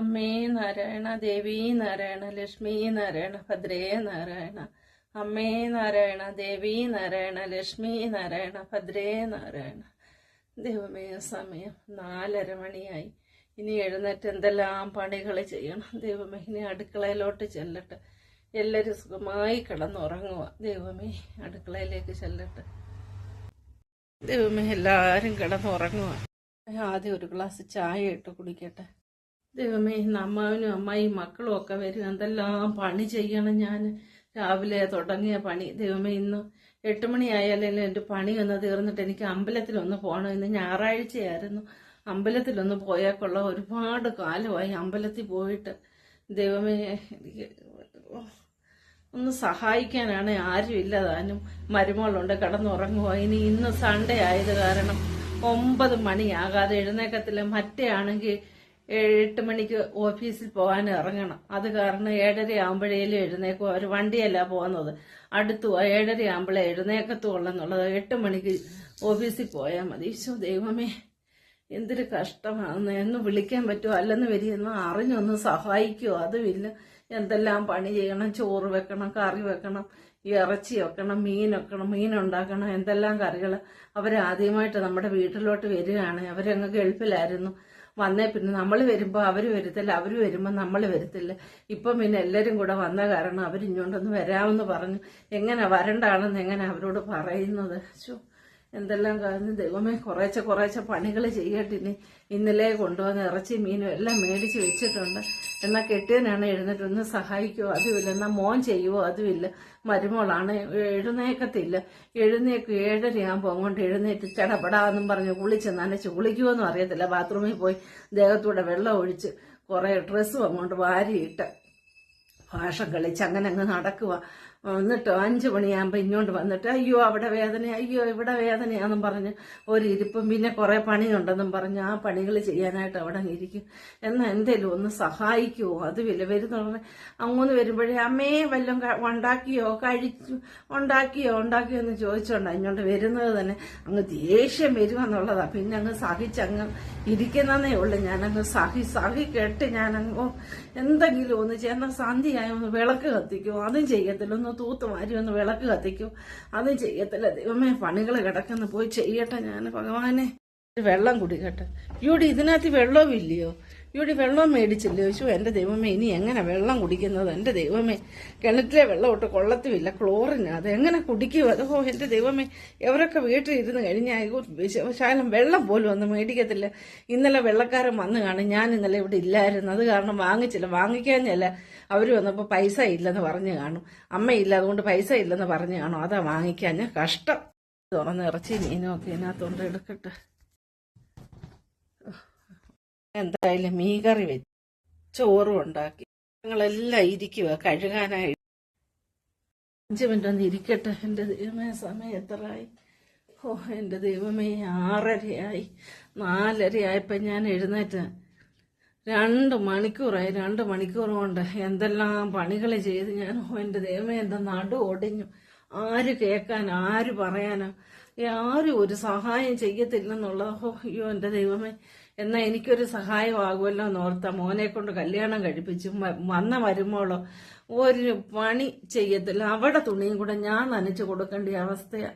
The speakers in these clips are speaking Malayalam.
അമ്മേ നാരായണ ദേവി നാരായണ ലക്ഷ്മി നാരായണ ഭദ്രേ നാരായണ. അമ്മേ നാരായണ ദേവി നാരായണ ലക്ഷ്മി നാരായണ ഭദ്രേ നാരായണ. ദൈവമേ സമയം നാലര മണിയായി. ഇനി എഴുന്നേറ്റ് എന്തെല്ലാം പണികൾ ചെയ്യണം? ദൈവമേ ഇനി അടുക്കളയിലോട്ട് ചെല്ലട്ടെ. എല്ലാവരും സുഖമായി കിടന്നുറങ്ങുക ദൈവമേ അടുക്കളയിലേക്ക് ചെല്ലട്ടെ. ദൈവമേ എല്ലാവരും കിടന്നുറങ്ങുക ആദ്യം ഒരു ഗ്ലാസ് ചായ ഇട്ട് കുടിക്കട്ടെ. ദൈവമേ ഇന്ന് അമ്മാവനും അമ്മായിയും മക്കളും ഒക്കെ വരും എന്തെല്ലാം പണി ചെയ്യണം ഞാൻ രാവിലെ തുടങ്ങിയ പണി. ദൈവമേ ഇന്ന് എട്ട് മണിയായാലും എന്റെ പണി ഒന്ന് തീർന്നിട്ട് എനിക്ക് അമ്പലത്തിലൊന്ന് പോകണം ഇന്ന് ഞായറാഴ്ചയായിരുന്നു. അമ്പലത്തിലൊന്ന് പോയാൽ കൊള്ളാം ഒരുപാട് കാലമായി അമ്പലത്തിൽ പോയിട്ട്. ദൈവമേ എനിക്ക് ഒന്ന് സഹായിക്കാനാണ് ആരും ഇല്ലതാനും മരുമകളുണ്ട് കിടന്നുറങ്ങുക ഇനി ഇന്ന് സൺഡേ ആയത് കാരണം ഒമ്പത് മണിയാകാതെ എഴുന്നേക്കത്തില്ല. മറ്റേ ആണെങ്കിൽ എട്ട് മണിക്ക് ഓഫീസിൽ പോകാൻ ഇറങ്ങണം. അത് കാരണം ഏഴര ആകുമ്പോഴേലും എഴുന്നേക്കും ഒരു വണ്ടിയല്ല പോകുന്നത്. അടുത്തു ഏഴര ആകുമ്പോഴേ എഴുന്നേക്കത്തുള്ളെന്നുള്ളത് എട്ട് മണിക്ക് ഓഫീസിൽ പോയാൽ മതി. ഈശോ ദൈവമേ എന്തൊരു കഷ്ടമാണ് എന്ന് വിളിക്കാൻ പറ്റുമോ? അല്ലെന്ന് വരികയെന്ന് അറിഞ്ഞൊന്ന് സഹായിക്കുമോ അതുമില്ല എന്തെല്ലാം പണി ചെയ്യണം? ചോറ് വെക്കണം കറി വെക്കണം ഈ ഇറച്ചി വെക്കണം മീൻ വെക്കണം മീൻ ഉണ്ടാക്കണം എന്തെല്ലാം കറികൾ അവരാദ്യമായിട്ട് നമ്മുടെ വീട്ടിലോട്ട് വരികയാണ്. അവരങ്ങ് ഗൾഫിലായിരുന്നു. വന്നേ പിന്നെ നമ്മൾ വരുമ്പോൾ അവർ വരത്തില്ല അവർ വരുമ്പോൾ നമ്മൾ വരത്തില്ല. ഇപ്പം പിന്നെ എല്ലാവരും കൂടെ വന്ന കാരണം അവരിങ്ങോട്ടൊന്ന് വരാമെന്ന് പറഞ്ഞു. എങ്ങനെ വരണ്ടാണെന്ന് എങ്ങനെ അവരോട് പറയുന്നത്? ശോ എന്തെല്ലാം കാരണം ദൈവമേ കുറേശ്ശെ കുറേശ്ശെ പണികൾ ചെയ്യട്ടെ ഇനി. ഇന്നലെ കൊണ്ടുവന്ന് ഇറച്ചി മീനും എല്ലാം മേടിച്ച് വെച്ചിട്ടുണ്ട്. എന്നാൽ കെട്ടിയനാണ് എഴുന്നേറ്റ് ഒന്ന് സഹായിക്കുമോ അതുമില്ല. എന്നാൽ മോൻ ചെയ്യുവോ? അതുമില്ല. മരുമോളാണ്. എഴുന്നേക്കത്തില്ല. എഴുന്നേക്കും ഏഴരയാകുമ്പോൾ അങ്ങോട്ട് എഴുന്നേറ്റ് ചടപടാന്നും പറഞ്ഞ് കുളിച്ച് നനച്ച് കുളിക്കുമെന്നും അറിയത്തില്ല. ബാത്റൂമിൽ പോയി ദേഹത്തൂടെ വെള്ളം ഒഴിച്ച് കുറേ ഡ്രസ്സും അങ്ങോട്ട് വാരിയിട്ട് ഭാഷ കളിച്ച് അങ്ങനെ അങ്ങ് നടക്കുക എന്നിട്ട് അഞ്ചു മണിയാകുമ്പോൾ ഇങ്ങോട്ട് വന്നിട്ട് അയ്യോ അവിടെ വേദന അയ്യോ ഇവിടെ വേദനയാണെന്നും പറഞ്ഞ് ഒരു ഇരിപ്പും പിന്നെ കുറേ പണിയുണ്ടെന്നും പറഞ്ഞ് ആ പണികൾ ചെയ്യാനായിട്ട് അവിടെ ഇരിക്കും. എന്നാൽ എന്തേലും ഒന്ന് സഹായിക്കുമോ വില വരുന്ന. അങ്ങോന്ന് വരുമ്പോഴേ അമ്മേ വല്ലതും ഉണ്ടാക്കിയോ? കഴിച്ചു ഉണ്ടാക്കിയോ? ഉണ്ടാക്കിയോ? എന്ന് ചോദിച്ചോണ്ട് അങ്ങോട്ട് വരുന്നത് തന്നെ അങ്ങ് ദേഷ്യം വരുമെന്നുള്ളതാ പിന്നെ അങ്ങ് സഹിച്ചങ്ങ് ഇരിക്കുന്നതേ ഉള്ളൂ. ഞാനങ്ങ് സഹി സഹി കേട്ട് ഞാനങ്ങ് എന്തെങ്കിലും ഒന്ന് ചേർന്ന സന്ധ്യയായി? ഒന്ന് വിളക്ക് കത്തിക്കുമോ അതും ചെയ്യത്തില്ല. ഒന്ന് തൂത്ത് മാറ്റി ഒന്ന് വിളക്ക് കത്തിക്കും. അതും ചെയ്യത്തില്ല. ദൈവമേ പണികൾ കിടക്കുന്നു. പോയി ചെയ്യട്ടെ ഞാൻ ഭഗവാനെ വെള്ളം കുടിക്കട്ടെ. ഇവിടെ ഇതിനകത്ത് വെള്ളവും ഇല്ലയോ ഇവിടെ വെള്ളം മേടിച്ചില്ലേ? ചോദിച്ചു എന്റെ ദൈവമേ ഇനി എങ്ങനെ വെള്ളം കുടിക്കുന്നത്? എന്റെ ദൈവമേ കിണറ്റിലെ വെള്ളം ഒട്ട് കൊള്ളത്തുമില്ല ക്ലോറിന്. അത് എങ്ങനെ കുടിക്കും? അത് എന്റെ ദൈവമേ എവരൊക്കെ വീട്ടിൽ ഇരുന്ന് കഴിഞ്ഞാൽ വെള്ളം പോലും ഒന്നും മേടിക്കത്തില്ല. ഇന്നലെ വെള്ളക്കാരൻ വന്നു കാണും ഞാൻ ഇന്നലെ ഇവിടെ ഇല്ലായിരുന്നു. അത് കാരണം വാങ്ങിച്ചില്ല. വാങ്ങിക്കാഞ്ഞല്ല അവർ വന്നപ്പോൾ പൈസ ഇല്ലെന്ന് പറഞ്ഞു കാണും. അമ്മ ഇല്ല അതുകൊണ്ട് പൈസ ഇല്ലെന്ന് പറഞ്ഞു കാണും. അതാ വാങ്ങിക്കാഞ്ഞ കഷ്ടം. തുറന്നിറച്ചി മീനും ഒക്കെ ഇതിനകത്തോണ്ട് എടുക്കട്ടെ എന്തായാലും മീകറി വെച്ച് ചോറും ഉണ്ടാക്കി. ഞങ്ങളെല്ലാം ഇരിക്കുക കഴുകാനായിട്ട് അഞ്ച് മിനിറ്റ് ഒന്ന് ഇരിക്കട്ടെ. എന്റെ ദൈവമേ സമയം എത്രയായി? ഓ എന്റെ ദൈവമേ ആറരയായി. നാലരയായപ്പോൾ ഞാൻ എഴുന്നേറ്റ്. രണ്ട് മണിക്കൂറായി രണ്ട് മണിക്കൂർ കൊണ്ട് എന്തെല്ലാം പണികൾ ചെയ്ത് ഞാൻ ഓ എന്റെ ദൈവമേ എന്റെ നടു ഒടിഞ്ഞു. ആര് കേൾക്കാൻ ആര് പറയാനോ ആരും ഒരു സഹായം ചെയ്യത്തില്ലെന്നുള്ള ഓ അയ്യോ എന്റെ ദൈവമേ. എന്നാൽ എനിക്കൊരു സഹായമാകുമല്ലോ എന്നോർത്ത മോനെ കൊണ്ട് കല്യാണം കഴിപ്പിച്ചു വന്ന വരുമ്പോളോ ഒരു പണി ചെയ്യത്തില്ല. അവിടെ തുണിയും കൂടെ ഞാൻ നനച്ചു കൊടുക്കേണ്ട അവസ്ഥയാ.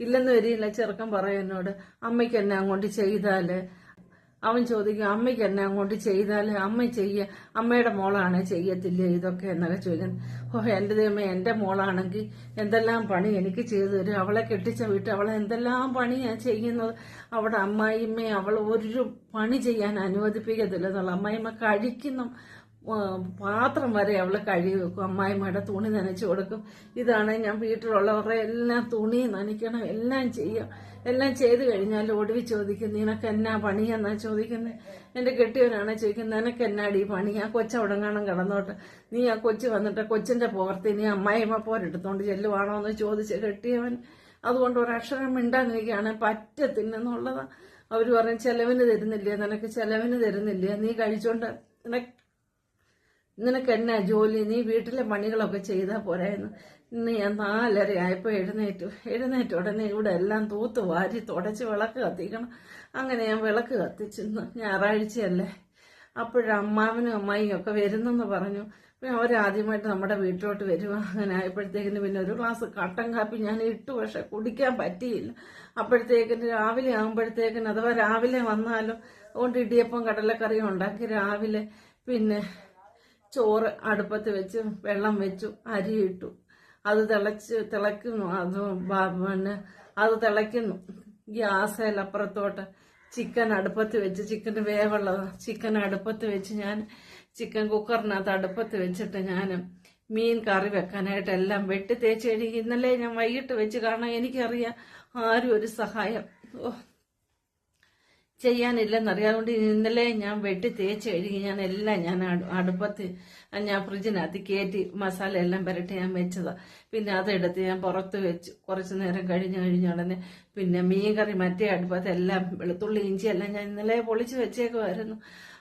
ഇല്ലെന്ന് വരിയില്ല ചെറുക്കൻ പറയും എന്നോട്. അമ്മയ്ക്ക് എന്നെ അങ്ങോട്ട് ചെയ്താൽ അവൻ ചോദിക്കും അമ്മയ്ക്ക് എന്നെ അങ്ങോട്ട് ചെയ്താൽ അമ്മ ചെയ്യ അമ്മയുടെ മോളാണ് ചെയ്യത്തില്ല? ഇതൊക്കെ എന്നൊക്കെ ചോദിക്കും. ഓ എന്റെ ദൈവമേ എന്റെ മോളാണെങ്കിൽ എന്തെല്ലാം പണി എനിക്ക് ചെയ്തു തരും? അവളെ കെട്ടിച്ച വീട്ടിൽ അവളെ എന്തെല്ലാം പണിയാണ് ചെയ്യുന്നത്? അവിടെ അമ്മായിമ്മയെ അവൾ ഒരു പണി ചെയ്യാൻ അനുവദിപ്പിക്കത്തില്ല എന്നുള്ള അമ്മായിമ്മ കഴിക്കുന്ന പാത്രം വരെ അവൾ കഴുകി വെക്കും. അമ്മായിമ്മയുടെ തുണി നനച്ചു കൊടുക്കും. ഇതാണ് ഞാൻ വീട്ടിലുള്ളവരുടെ എല്ലാം തുണി നനയ്ക്കണം എല്ലാം ചെയ്യാം. എല്ലാം ചെയ്തു കഴിഞ്ഞാൽ ഒടുവി ചോദിക്കും നിനക്ക് എന്നാ പണിയെന്നാ ചോദിക്കുന്നത് എന്റെ കെട്ടിയവനാണ് ചോദിക്കുന്നത് നിനക്ക് എന്നാടി പണി? ആ കൊച്ചവിടങ്ങാണം കടന്നോട്ടെ കിടന്നോട്ട്. നീ ആ കൊച്ചു വന്നിട്ട് കൊച്ചിന്റെ പോർത്തി നീ അമ്മായിമ്മ പോരെടുത്തോണ്ട് ചെല്ലുവാണോ എന്ന് ചോദിച്ച് കെട്ടിയവൻ. അതുകൊണ്ട് ഒരക്ഷരം മിണ്ടാതിരിക്കുകയാണ് പറ്റത്തില്ലെന്നുള്ളതാ. അവർ പറഞ്ഞ് ചെലവിന് തരുന്നില്ല? നിനക്ക് ചെലവിന് തരുന്നില്ല? നീ കഴിച്ചോണ്ട് നിനക്ക് നിനക്ക് എന്നാ ജോലി? നീ വീട്ടിലെ പണികളൊക്കെ ചെയ്താൽ പോരായിരുന്നു ഇന്ന് ഞാൻ നാലര ആയപ്പോൾ എഴുന്നേറ്റു. എഴുന്നേറ്റ ഉടനെ ഇവിടെ എല്ലാം തൂത്ത് വാരി തുടച്ച് വിളക്ക് കത്തിക്കണം. അങ്ങനെ ഞാൻ വിളക്ക് കത്തിച്ചു ഇന്ന് ഞായറാഴ്ചയല്ലേ. അപ്പോഴും അമ്മാവനും അമ്മായിയും ഒക്കെ വരുന്നെന്ന് പറഞ്ഞു. പിന്നെ അവരാദ്യമായിട്ട് നമ്മുടെ വീട്ടിലോട്ട് വരുക അങ്ങനെ ആയപ്പോഴത്തേക്കിന് പിന്നെ ഒരു ഗ്ലാസ് കട്ടൻ കാപ്പി ഞാൻ ഇട്ടു. പക്ഷെ കുടിക്കാൻ പറ്റിയില്ല. അപ്പോഴത്തേക്കിന് രാവിലെ ആകുമ്പോഴത്തേക്കിന് അഥവാ രാവിലെ വന്നാലും അതുകൊണ്ട് ഇടിയപ്പം കടലക്കറിയും ഉണ്ടാക്കി രാവിലെ പിന്നെ ചോറ് അടുപ്പത്ത് വെച്ച് വെള്ളം വെച്ചു അരി ഇട്ടു. അത് തിളച്ച് തിളയ്ക്കുന്നു അത് പിന്നെ അത് തിളയ്ക്കുന്നു. ഗ്യാസേൽ അപ്പുറത്തോട്ട് ചിക്കൻ അടുപ്പത്ത് വെച്ച് ചിക്കൻ വേവുള്ളത് ചിക്കൻ അടുപ്പത്ത് വെച്ച് ഞാൻ ചിക്കൻ കുക്കറിനകത്ത് അടുപ്പത്ത് വെച്ചിട്ട് ഞാൻ മീൻ കറി വെക്കാനായിട്ട് എല്ലാം വെട്ടി തേച്ച് കഴുകി ഇന്നലെ ഞാൻ വൈകിട്ട് വെച്ച് കാരണം എനിക്കറിയാം ആരും ഒരു സഹായം. ഓ ചെയ്യാനില്ലെന്നറിയാം അതുകൊണ്ട് ഇന്നലെ ഞാൻ വെട്ടി തേച്ച് കഴുകി ഞാൻ എല്ലാം ഞാൻ അടു- അടുപ്പത്ത് ഞാൻ ഫ്രിഡ്ജിനകത്ത് കയറ്റി മസാല എല്ലാം പുരട്ടി ഞാൻ വെച്ചതാ. പിന്നെ അതെടുത്ത് ഞാൻ പുറത്ത് വെച്ച് കുറച്ച് നേരം കഴിഞ്ഞ് കഴിഞ്ഞ ഉടനെ പിന്നെ മീൻ കറി മറ്റേ അടുപ്പത്ത് എല്ലാം വെളുത്തുള്ളി ഇഞ്ചി എല്ലാം ഞാൻ ഇന്നലെ പൊളിച്ച് വെച്ചേക്കുമായിരുന്നു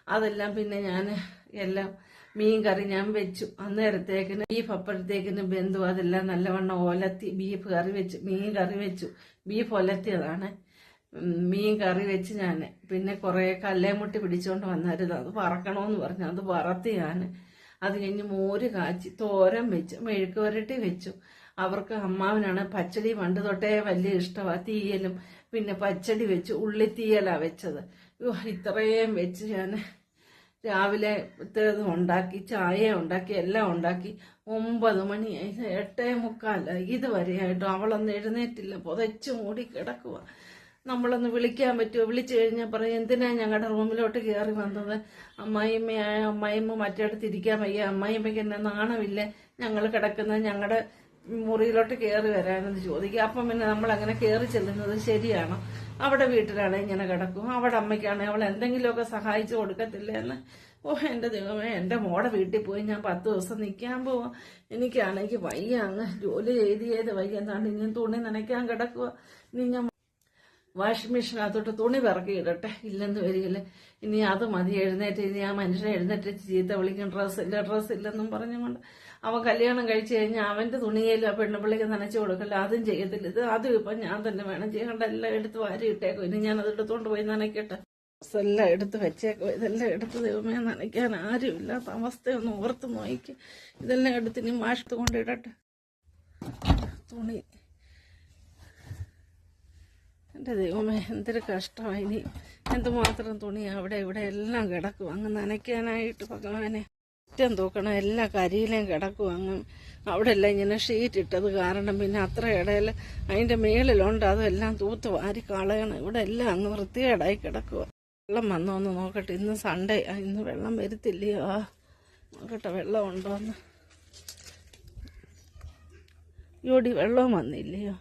അതെല്ലാം പിന്നെ ഞാൻ എല്ലാം മീൻ കറി ഞാൻ വെച്ചു. അന്നേരത്തേക്കിന് ബീഫ് അപ്പോഴത്തേക്കിന് ബന്ധു അതെല്ലാം നല്ലവണ്ണം ഒലത്തി ബീഫ് കറി വെച്ചു മീൻ കറി വെച്ചു. ബീഫ് ഒലത്തിയതാണ്. മീൻ കറി വെച്ച് ഞാൻ പിന്നെ കുറേ കല്ലേമുട്ടി പിടിച്ചുകൊണ്ട് വന്നായിരുന്നു അത് വറക്കണമെന്ന് പറഞ്ഞു. അത് വറത്തി ഞാൻ അത് കഴിഞ്ഞ് മോര് കാച്ചി തോരൻ വെച്ചു മെഴുക്ക് വരട്ടി വെച്ചു. അവർക്ക് അമ്മാവനാണ് പച്ചടി പണ്ട് തൊട്ടേ വലിയ ഇഷ്ടമാണ് തീയലും. പിന്നെ പച്ചടി വെച്ചു ഉള്ളിത്തീയലാ വെച്ചത്. ഇത്രയും വെച്ച് ഞാൻ രാവിലെ ഇത്രയും ഉണ്ടാക്കി ചായ ഉണ്ടാക്കി എല്ലാം ഉണ്ടാക്കി ഒമ്പത് മണി എട്ടേ മുക്കാലായി. ഇതുവരെയായിട്ടും അവളൊന്നും എഴുന്നേറ്റില്ല. പുതച്ചു മൂടി കിടക്കുക നമ്മളൊന്ന് വിളിക്കാൻ പറ്റുമോ വിളിച്ചു കഴിഞ്ഞാൽ പറയും എന്തിനാ ഞങ്ങളുടെ റൂമിലോട്ട് കയറി വന്നത്? അമ്മായിമ്മയായ അമ്മായിമ്മ മറ്റേടത്ത് ഇരിക്കാൻ വയ്യ. അമ്മായിമ്മയ്ക്ക് എന്നെ നാണമില്ല? ഞങ്ങൾ കിടക്കുന്ന ഞങ്ങളുടെ മുറിയിലോട്ട് കയറി വരാനെന്ന് ചോദിക്കുക അപ്പം പിന്നെ നമ്മൾ അങ്ങനെ കയറി ചെല്ലുന്നത് ശരിയാണോ? അവിടെ വീട്ടിലാണ് ഇങ്ങനെ കിടക്കും. അവിടെ അമ്മയ്ക്കാണെങ്കിൽ അവൾ എന്തെങ്കിലുമൊക്കെ സഹായിച്ചു കൊടുക്കത്തില്ല എന്ന് ഓ എന്റെ ദൈവമേ എന്റെ മോടെ വീട്ടിൽ പോയി ഞാൻ പത്ത് ദിവസം നിൽക്കാൻ പോവാം. എനിക്കാണെങ്കിൽ വയ്യ അങ്ങ്. ജോലി ചെയ്ത് ചെയ്ത് വയ്യ. എന്താണ് ഇനി തുണി നനയ്ക്കാൻ കിടക്കുക ഇനി ഞാൻ വാഷിംഗ് മെഷീനകത്തോട്ട് തുണി പിറക്കി ഇടട്ടെ. ഇല്ലെന്ന് വരികയില്ല. ഇനി അത് മതി എഴുന്നേറ്റ്. ഇനി ആ മനുഷ്യനെ എഴുന്നേറ്റ് ചീത്ത വിളിക്കും. ഡ്രസ്സ് ഇല്ല ഡ്രസ്സ് ഇല്ലെന്നും പറഞ്ഞുകൊണ്ട് അവൻ കല്യാണം കഴിച്ചു കഴിഞ്ഞാൽ അവന്റെ തുണിയിലും ആ പെണ്ണുപിള്ളിക്ക് നനച്ചു കൊടുക്കില്ല? അതും ചെയ്യത്തില്ല. ഇത് അതും ഇപ്പം ഞാൻ തന്നെ വേണം ചെയ്യേണ്ട എല്ലാം എടുത്ത് വാരി ഇട്ടേക്കും. ഇനി ഞാൻ അത് എടുത്തോണ്ട് പോയി നനയ്ക്കട്ടെ. എല്ലാം എടുത്ത് വെച്ചേക്കും. ഇതെല്ലാം എടുത്ത് ദൈവമേ നനയ്ക്കാൻ ആരുമില്ലാത്ത അവസ്ഥയൊന്ന് ഓർത്ത് നോക്കി. ഇതെല്ലാം എടുത്ത് ഇനി മാഷത്ത് കൊണ്ടിടട്ടെ തുണി. എന്റെ ദൈവമേ എന്തൊരു കഷ്ടമായി. ഇനി എന്തുമാത്രം തുണി അവിടെ ഇവിടെ എല്ലാം കിടക്കും. അങ്ങ് നനയ്ക്കാനായിട്ട് ഭഗവാനെ കുറ്റം തൂക്കണം. എല്ലാ കരിയിലേയും കിടക്കും. അങ്ങ് അവിടെ എല്ലാം ഇങ്ങനെ ഷീറ്റ് ഇട്ടത് കാരണം പിന്നെ അത്ര ഇടയിൽ അതിന്റെ മേളിലുണ്ട്. അതെല്ലാം തൂത്ത് വാരി കളയണം. ഇവിടെ എല്ലാം അങ്ങ് വൃത്തികേടായി കിടക്കുക വെള്ളം വന്നോ എന്ന് നോക്കട്ടെ. ഇന്ന് സൺഡേ ഇന്ന് വെള്ളം വരുത്തില്ലയോ? ആ നോക്കട്ടെ വെള്ളം ഉണ്ടോ എന്ന് യോടി വെള്ളവും വന്നില്ലയോ?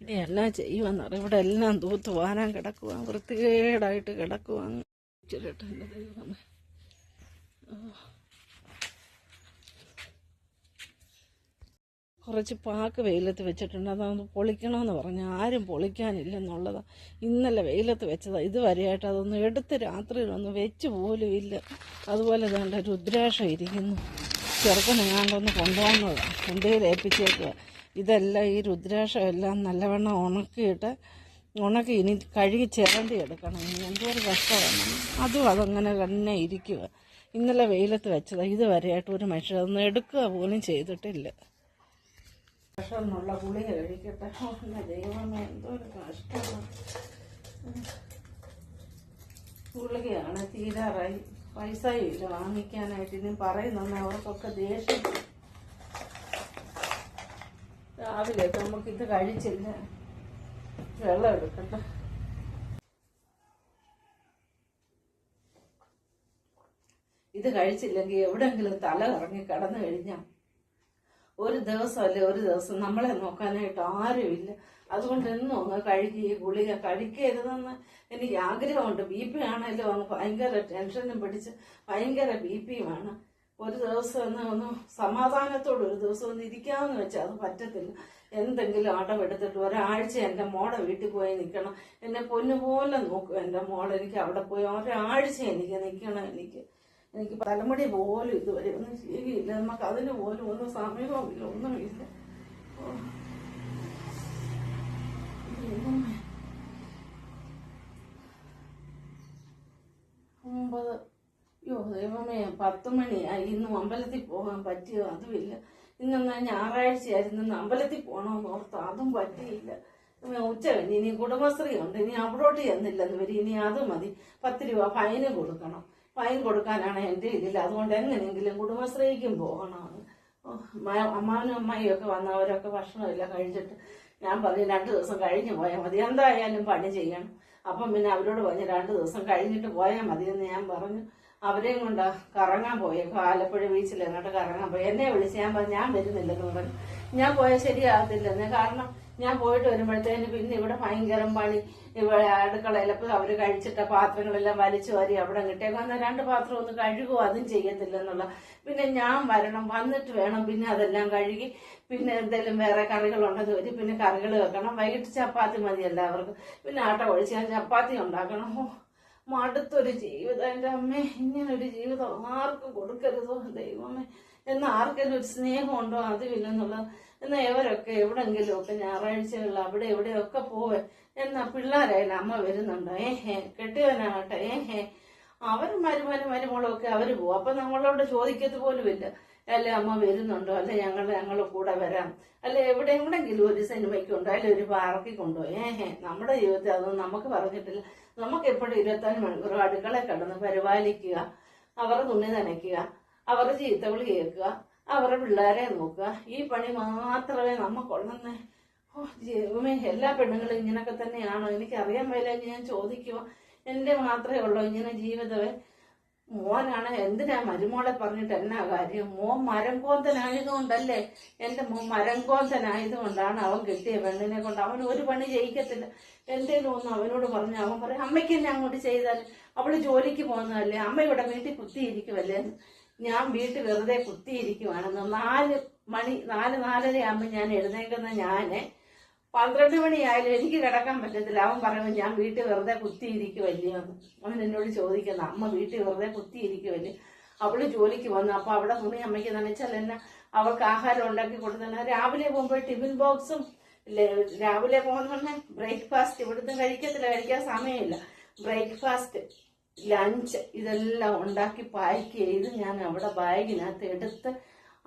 ഇനി എല്ലാം ചെയ്യുമെന്നറിയാം ഇവിടെ എല്ലാം തൂത്ത് വാനാൻ കിടക്കുക വൃത്തികേടായിട്ട് കിടക്കുക എന്റെ ദൈവമേ. കുറച്ച് പാക്ക് വെയിലത്ത് വെച്ചിട്ടുണ്ട്. അതൊന്ന് പൊളിക്കണമെന്ന് പറഞ്ഞു. ആരും പൊളിക്കാനില്ലെന്നുള്ളതാ. ഇന്നലെ വെയിലത്ത് വെച്ചതാ. ഇതുവരെയായിട്ട് അതൊന്നും എടുത്ത് രാത്രിയിലൊന്ന് വെച്ച് പോലും ഇല്ല. അതുപോലെ തന്നെ രുദ്രാക്ഷം ഇരിക്കുന്നു. ചെറുക്കനെങ്ങാണ്ടൊന്ന് കൊണ്ടുപോകുന്നതാണ് കൊണ്ടുപോയി ഏൽപ്പിച്ചേക്കുക ഇതെല്ലാം ഈ രുദ്രാക്ഷം എല്ലാം നല്ലവണ്ണം ഉണക്കിയിട്ട് ഉണക്കി ഇനി കഴുകി ചിരണ്ടി എടുക്കണം. ഇനി എന്തോ ഒരു കഷ്ടമാണ്. അതും അതങ്ങനെ തന്നെ ഇരിക്കുക ഇന്നലെ വെയിലത്ത് വെച്ചത്. ഇതുവരെയായിട്ട് ഒരു മനുഷ്യർ അതൊന്നും എടുക്കുക പോലും ചെയ്തിട്ടില്ല. എന്നുള്ള ഗുളിക കഴിക്കട്ടെ. ദൈവമേ എന്തോ ഒരു കഷ്ടമാണ്. ഗുളികയാണ് തീരാറായി. പൈസയും ഇല്ല വാങ്ങിക്കാനായിട്ട്. ഇനി പറയുന്ന അവർക്കൊക്കെ ദേഷ്യം. രാവിലെ ഇത് കഴിച്ചില്ല വെള്ളം എടുക്കട്ടെ. ഇത് കഴിച്ചില്ലെങ്കിൽ എവിടെങ്കിലും തല കറങ്ങി കടന്നു കഴിഞ്ഞാൽ ഒരു ദിവസം അല്ലേ ഒരു ദിവസം നമ്മളെ നോക്കാനായിട്ട് ആരുമില്ല. അതുകൊണ്ട് എന്നും അങ്ങ് കഴുകി ഗുളിക കഴിക്കരുതെന്ന് എനിക്ക് ആഗ്രഹമുണ്ട്. ബി പി ആണെങ്കിലും അങ്ങ് ഭയങ്കര ടെൻഷനും പിടിച്ച് ഭയങ്കര ബി പിയുമാണ് ഒരു ദിവസം ഒന്ന് ഒന്ന് സമാധാനത്തോടെ ഒരു ദിവസം ഒന്ന് ഇരിക്കാമെന്ന് വെച്ചാൽ അത് പറ്റത്തില്ല. എന്തെങ്കിലും അടവെടുത്തിട്ട് ഒരാഴ്ച എന്റെ മോളെ വീട്ടിൽ പോയി നിൽക്കണം. എന്നെ പൊന്നുപോലെ നോക്കും. എന്റെ മോളെ എനിക്ക് അവിടെ പോയി ഒരാഴ്ച എനിക്ക് നിൽക്കണം. എനിക്ക് എനിക്ക് തലമുടി പോലും ഇതുവരെ ഒന്നും ശരിയില്ല. നമുക്ക് അതിന് പോലും ഒന്നും സമയവും ഇല്ല ഒന്നുമില്ല ഓ. ദൈവമേ. ഒമ്പത് ദൈവമേ പത്ത് മണി ഇന്ന് അമ്പലത്തിൽ പോകാൻ പറ്റിയോ? അതുമില്ല. ഇന്നെന്നാ ഞായറാഴ്ചയായിരുന്നു. അമ്പലത്തിൽ പോകണമെന്ന് ഓർത്ത് അതും പറ്റിയില്ല. ഉച്ച കഴിഞ്ഞ് ഇനി കുടുംബശ്രീ ഉണ്ട് ഇനി അവിടോട്ട് ചെന്നില്ലെന്ന് വരും ഇനി അത് മതി. പത്ത് രൂപ ഫൈന് കൊടുക്കണം. ഫൈൻ കൊടുക്കാനാണ് എന്റെ ഇതിൽ. അതുകൊണ്ട് എങ്ങനെയെങ്കിലും കുടുംബശ്രീക്കും പോകണമെന്ന് അമ്മാവനും അമ്മായിയും ഒക്കെ വന്നവരൊക്കെ ഭക്ഷണമില്ല കഴിച്ചിട്ട് ഞാൻ പറഞ്ഞു രണ്ടു ദിവസം കഴിഞ്ഞ് പോയാൽ മതി. എന്തായാലും പണി ചെയ്യണം. അപ്പം പിന്നെ അവരോട് പറഞ്ഞു രണ്ടു ദിവസം കഴിഞ്ഞിട്ട് പോയാൽ മതി എന്ന് ഞാൻ പറഞ്ഞു. അവരെയും കൊണ്ട് കറങ്ങാൻ പോയി. ആലപ്പുഴ ബീച്ചിൽ എന്നിട്ട് കറങ്ങാൻ പോയി. എന്നെ വിളിച്ച് ഞാൻ പറഞ്ഞു ഞാൻ വരുന്നില്ലെന്ന് പറഞ്ഞു. ഞാൻ പോയാൽ ശരിയാകത്തില്ലെന്ന്. കാരണം ഞാൻ പോയിട്ട് വരുമ്പോഴത്തേന് പിന്നെ ഇവിടെ ഭയങ്കര പണി. ഇവിടെ അടുക്കളയിലപ്പോൾ അവർ കഴിച്ചിട്ട പാത്രങ്ങളെല്ലാം വലിച്ചു വാരി അവിടെ കിട്ടിയേക്കും എന്നാൽ രണ്ട് പാത്രം ഒന്ന് കഴുകുമോ അതും ചെയ്യത്തില്ലെന്നുള്ള. പിന്നെ ഞാൻ വരണം. വന്നിട്ട് വേണം പിന്നെ അതെല്ലാം കഴുകി. പിന്നെ എന്തെങ്കിലും വേറെ കറികളുണ്ടെന്ന് വരും പിന്നെ കറികൾ വെക്കണം. വൈകിട്ട് ചപ്പാത്തി മതി എല്ലാവർക്കും. പിന്നെ ആട്ട ഒഴിച്ച് ഞാൻ ചപ്പാത്തി ഉണ്ടാക്കണം. മടുത്തൊരു ജീവിതം. എന്റെ ഇങ്ങനെ ഇങ്ങനൊരു ജീവിതം ആർക്കും കൊടുക്കരുതോ? ദൈവമേ എന്ന് ആർക്കെങ്കിലും ഒരു സ്നേഹമുണ്ടോ? അതുമില്ലെന്നുള്ളത് എന്നാൽ ഇവരൊക്കെ എവിടെങ്കിലും ഒക്കെ ഞായറാഴ്ചകളിൽ അവിടെ എവിടെയൊക്കെ പോവേ എന്നാ പിള്ളേരായാലും അമ്മ വരുന്നുണ്ടോ. ഏഹേ കെട്ടിയവനാകട്ടെ. ഏഹേ അവർ മരുമനും മരുമോളൊക്കെ അവർ പോവും. അപ്പൊ നമ്മളോട് ചോദിക്കത്ത് പോലുമില്ല. അല്ലെ അമ്മ വരുന്നുണ്ടോ? അല്ലെ ഞങ്ങൾ ഞങ്ങൾ കൂടെ വരാം. അല്ലെ എവിടെ എവിടെങ്കിലും ഒരു സിനിമയ്ക്ക് ഉണ്ടോ? അല്ലെ ഒരു പാർക്കിൽ കൊണ്ടോ? ഏഹേ നമ്മുടെ ജീവിതത്തിൽ അതൊന്നും നമുക്ക് പറഞ്ഞിട്ടില്ല. നമുക്ക് എപ്പോഴും ഇരുപത്തഞ്ച് മണിക്കൂർ അടുക്കളെ കിടന്ന് പരിപാലിക്കുക അവരെ തുണി നനയ്ക്കുക അവരെ ചീത്തവിളി കേൾക്കുക അവരുടെ പിള്ളേരെ നോക്കുക. ഈ പണി മാത്രമേ നമുക്കുള്ളന്നേ ഓ ദൈവമേ എല്ലാ പെണ്ണുങ്ങളും ഇങ്ങനൊക്കെ തന്നെയാണോ? എനിക്കറിയാൻ മേല ഞാൻ ചോദിക്കുക എന്റെ മാത്രമേ ഉള്ളൂ ഇങ്ങനെ ജീവിതമേ. മോനാണ് എന്തിനാ മരുമോളെ പറഞ്ഞിട്ട് എന്നാ കാര്യം? മോൻ മരം കോന്തനായതുകൊണ്ടല്ലേ എന്റെ മോൻ മരം കോന്തനായതുകൊണ്ടാണ് അവൻ കിട്ടിയ പെണ്ണിനെ കൊണ്ട് അവൻ ഒരു പണി ചെയ്യിക്കത്തില്ല എന്തേലും ഒന്ന് അവനോട് പറഞ്ഞു അവൻ പറയും അമ്മയ്ക്ക് എന്നെ അങ്ങോട്ട് ചെയ്താൽ അവൾ ജോലിക്ക് പോകുന്നതല്ലേ? അമ്മ ഇവിടെ വീട്ടിൽ കുത്തിയിരിക്കുമല്ലേ ഞാൻ വീട്ടിൽ വെറുതെ കുത്തിയിരിക്കുവാണെന്ന് നാല് മണി നാല് നാലര ആകുമ്പോൾ ഞാൻ എഴുന്നേക്കുന്ന ഞാൻ പന്ത്രണ്ട് മണിയായാലും എനിക്ക് കിടക്കാൻ പറ്റത്തില്ല. അവൻ പറയുമ്പോൾ ഞാൻ വീട്ടിൽ വെറുതെ കുത്തിയിരിക്കുമല്ലയോ അവൻ എന്നോട് ചോദിക്കുന്ന അമ്മ വീട്ടിൽ വെറുതെ കുത്തിയിരിക്കുമല്ലേ അവൾ ജോലിക്ക് വന്നു. അപ്പൊ അവിടെ തുണി അമ്മയ്ക്ക് നനച്ചാൽ എന്നെ അവൾക്ക് ആഹാരം ഉണ്ടാക്കി കൊടുത്തന്നെ രാവിലെ പോകുമ്പോൾ ടിഫിൻ ബോക്സും രാവിലെ പോകുന്ന ബ്രേക്ക്ഫാസ്റ്റ്. ഇവിടുന്ന് കഴിക്കത്തില്ല കഴിക്കാൻ സമയമില്ല. ബ്രേക്ക്ഫാസ്റ്റ് ലഞ്ച് ഇതെല്ലാം ഉണ്ടാക്കി പാക്ക് ചെയ്ത് ഞാൻ അവിടെ ബാഗിനകത്ത് എടുത്ത്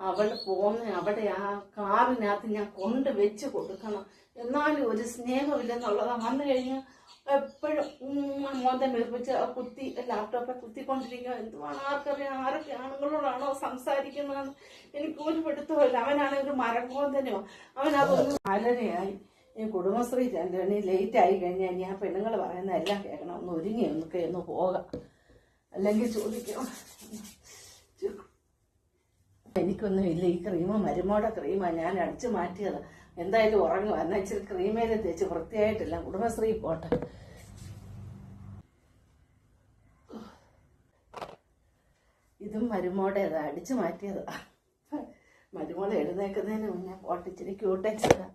അവൾ പോന്ന് അവിടെ ആ കാറിനകത്ത് ഞാൻ കൊണ്ട് വെച്ച് കൊടുക്കണം. എന്നാലും ഒരു സ്നേഹമില്ലെന്നുള്ളത് വന്നു കഴിഞ്ഞാൽ എപ്പോഴും മോന്തം വീർപ്പിച്ച് ആ കുത്തി ലാപ്ടോപ്പെ കുത്തിക്കൊണ്ടിരിക്കുക. എന്തുവാണ് ആർക്കറിയാം? ആരൊക്കെ ആണുങ്ങളോടാണോ സംസാരിക്കുന്നതെന്ന് എനിക്ക് ഒരു പിടുത്തമില്ല അവനാണെങ്കിൽ ഒരു മരങ്കോന്തനോ അവനതൊന്നും അലരയായി ഈ കുടുംബശ്രീ ചെല്ലണി ലേറ്റ് ആയി കഴിഞ്ഞാൽ ഞാൻ പെണ്ണുങ്ങൾ പറയുന്ന എല്ലാം കേൾക്കണം. ഒന്ന് ഒരുങ്ങി ഒന്ന് ഒന്ന് പോകാം. അല്ലെങ്കിൽ ചോദിക്കാം. എനിക്കൊന്നും ഇല്ല ഈ ക്രീമ് മരുമോടെ ക്രീമാണ് ഞാൻ അടിച്ചു മാറ്റിയത്. എന്തായാലും ഉറങ്ങുക എന്നാൽ ഇച്ചിരി ക്രീമേലും തേച്ച് വൃത്തിയായിട്ടില്ല കുടുംബശ്രീ പോട്ടെ. ഇതും മരുമോടേതാ അടിച്ചു മാറ്റിയതാ. മരുമോളെ എഴുന്നേക്കുന്നതിന് മുന്നേ പോട്ട് ഇച്ചിരി ക്യൂട്ടേച്ചതാ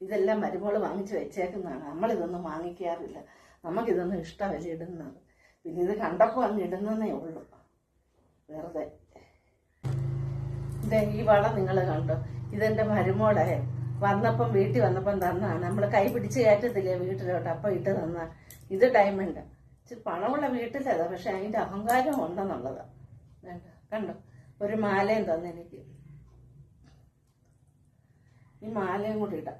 ഇതെല്ലാം മരുമോൾ വാങ്ങിച്ചു വെച്ചേക്കുന്നതാണ്. നമ്മളിതൊന്നും വാങ്ങിക്കാറില്ല. നമുക്കിതൊന്നും ഇഷ്ടമല്ല ഇടുന്നത്. പിന്നെ ഇത് കണ്ടപ്പോൾ അങ്ങ് ഇടുന്നതേ ഉള്ളൂ. വെറുതെ. ഇതേ ഈ വള നിങ്ങൾ കണ്ടോ? ഇതെന്റെ മരുമോളെ വന്നപ്പം വീട്ടിൽ വന്നപ്പം തന്നാണ് നമ്മൾ കൈ പിടിച്ച് കയറ്റത്തില്ലേ വീട്ടിലോട്ട് അപ്പം ഇട്ട് തന്ന. ഇത് ഡയമണ്ട് ഇച്ചിരി പണമുള്ള വീട്ടിലതാ പക്ഷെ അതിന്റെ അഹങ്കാരം ഉണ്ടെന്നുള്ളതാ. കണ്ടോ? ഒരു മാലയും തന്നെനിക്ക് ഈ മാലയും കൂടി ഇടാം.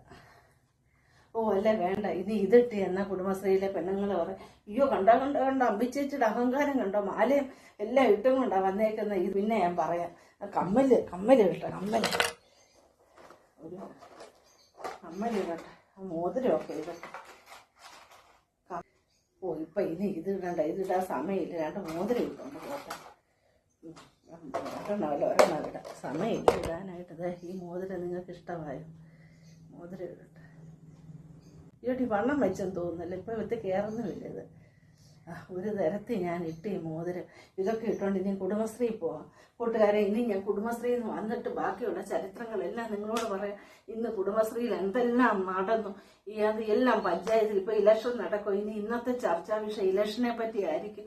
ഓ അല്ല വേണ്ട. ഇത് ഇതിട്ട് എന്നാ കുടുംബശ്രീയിലെ പെണ്ണുങ്ങൾ പറയും അയ്യോ കണ്ടോ കണ്ടോ കണ്ടോ? അമ്പിച്ചേച്ചിയുടെ അഹങ്കാരം കണ്ടോ? മാലയും എല്ലാം ഇട്ടും കൊണ്ടാ വന്നേക്കുന്ന. ഇത് പിന്നെ ഞാൻ പറയാം. കമ്മൽ കമ്മൽ കേട്ടോ കമ്മൽ. ഒരു കമ്മൽ കേട്ടെ ആ മോതിരമൊക്കെ ഇടട്ടെ ഓ ഇപ്പൊ ഇനി ഇത് ഇടണ്ട ഇത് ഇടാൻ സമയമില്ല. രണ്ട് മോതിരം ഇട്ടുണ്ട് കേട്ടോ ഉം. ഒരെണ്ണമല്ല ഒരെണ്ണം ഇടാം. സമയമില്ല ഇടാനായിട്ട്. ഈ മോതിരം നിങ്ങൾക്ക് ഇഷ്ടമായോ? മോതിരം ഇടട്ടെ. ഇയോട്ടി വണ്ണം വെച്ചെന്ന് തോന്നുന്നല്ലോ? ഇപ്പൊ ഇവിടുത്തെ കയറുന്നുമില്ല ഇത്. ഒരു തരത്തിൽ ഞാൻ ഇട്ട് ഈ മോതിരം. ഇതൊക്കെ ഇട്ടുകൊണ്ട് ഇനി കുടുംബശ്രീ പോവാം. കൂട്ടുകാരെ ഇനി ഞാൻ കുടുംബശ്രീയിൽ നിന്ന് വന്നിട്ട് ബാക്കിയുള്ള ചരിത്രങ്ങളെല്ലാം നിങ്ങളോട് പറയാം. ഇന്ന് കുടുംബശ്രീയിൽ എന്തെല്ലാം നടന്നു? ഈ അത് എല്ലാം പഞ്ചായത്തിൽ ഇപ്പൊ ഇലക്ഷൻ നടക്കും. ഇനി ഇന്നത്തെ ചർച്ചാ വിഷയം ഇലക്ഷനെ പറ്റി ആയിരിക്കും.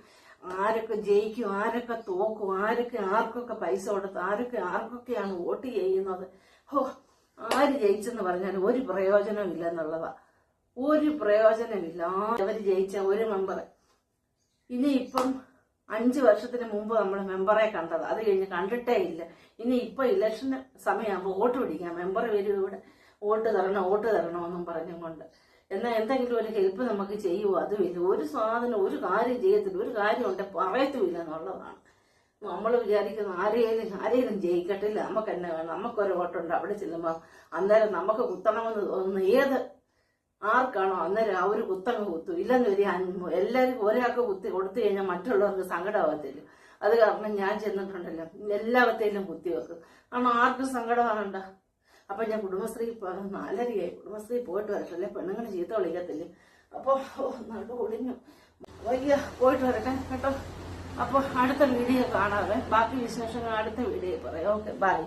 ആരൊക്കെ ജയിക്കും ആരൊക്കെ തോക്കും ആരൊക്കെ ആർക്കൊക്കെ പൈസ കൊടുത്ത് ആരൊക്കെ ആർക്കൊക്കെയാണ് വോട്ട് ചെയ്യുന്നത്? ഹോ ആര് ജയിച്ചെന്ന് പറഞ്ഞാൽ ഒരു പ്രയോജനവും ഇല്ലെന്നുള്ളതാ ഒരു പ്രയോജനമില്ല. അവർ ജയിച്ച ഒരു മെമ്പർ ഇനി ഇപ്പം അഞ്ച് വർഷത്തിന് മുമ്പ് നമ്മൾ മെമ്പറെ കണ്ടത്. അത് കഴിഞ്ഞ് കണ്ടിട്ടേ ഇല്ല. ഇനി ഇപ്പൊ ഇലക്ഷൻ സമയമാകുമ്പോൾ വോട്ട് പിടിക്കാം. മെമ്പർ വരും ഇവിടെ. വോട്ട് തരണം വോട്ട് തരണമെന്നും പറഞ്ഞും കൊണ്ട്. എന്നാൽ എന്തെങ്കിലും ഒരു ഹെൽപ്പ് നമുക്ക് ചെയ്യുമോ അതുമില്ല ഒരു സാധനം ഒരു കാര്യം ചെയ്യത്തില്ല. ഒരു കാര്യം ഉണ്ട് പറയത്തുമില്ല എന്നുള്ളതാണ്. നമ്മൾ വിചാരിക്കുന്ന ആരെയും ആരെയും ജയിക്കട്ടില്ല നമുക്ക് തന്നെ വേണം. നമുക്കൊരു വോട്ടുണ്ട്. അവിടെ ചെല്ലുമ്പോൾ അന്നേരം നമുക്ക് കുത്തണമെന്ന് തോന്നുന്ന ഏത് ആർക്കാണോ അന്നേരം ആ ഒരു കുത്തങ്ങ് കുത്തും. ഇല്ലെന്ന് വരി എല്ലാവർക്കും ഒരാൾക്ക് കുത്തി കൊടുത്തു കഴിഞ്ഞാൽ മറ്റുള്ളവർക്ക് സങ്കടമാകത്തില്ല. അത് കാരണം ഞാൻ ചെന്നിട്ടുണ്ടല്ലോ. എല്ലാവത്തേലും കുത്തി വെക്കും. കാരണം ആർക്കും സങ്കടമാകണ്ട. അപ്പൊ ഞാൻ കുടുംബശ്രീ നാലരയായി. കുടുംബശ്രീ പോയിട്ട് വരട്ടല്ലേ പെണ്ണുങ്ങൾ ചീത്ത വിളിക്കത്തില്ലേ. അപ്പോൾ നടു ഒടിഞ്ഞു വയ്യ പോയിട്ട് വരട്ടെ കേട്ടോ. അപ്പോൾ അടുത്ത വീഡിയോ കാണാതെ ബാക്കി വിശേഷങ്ങൾ അടുത്ത വീഡിയോ പറയാം. Okay bye.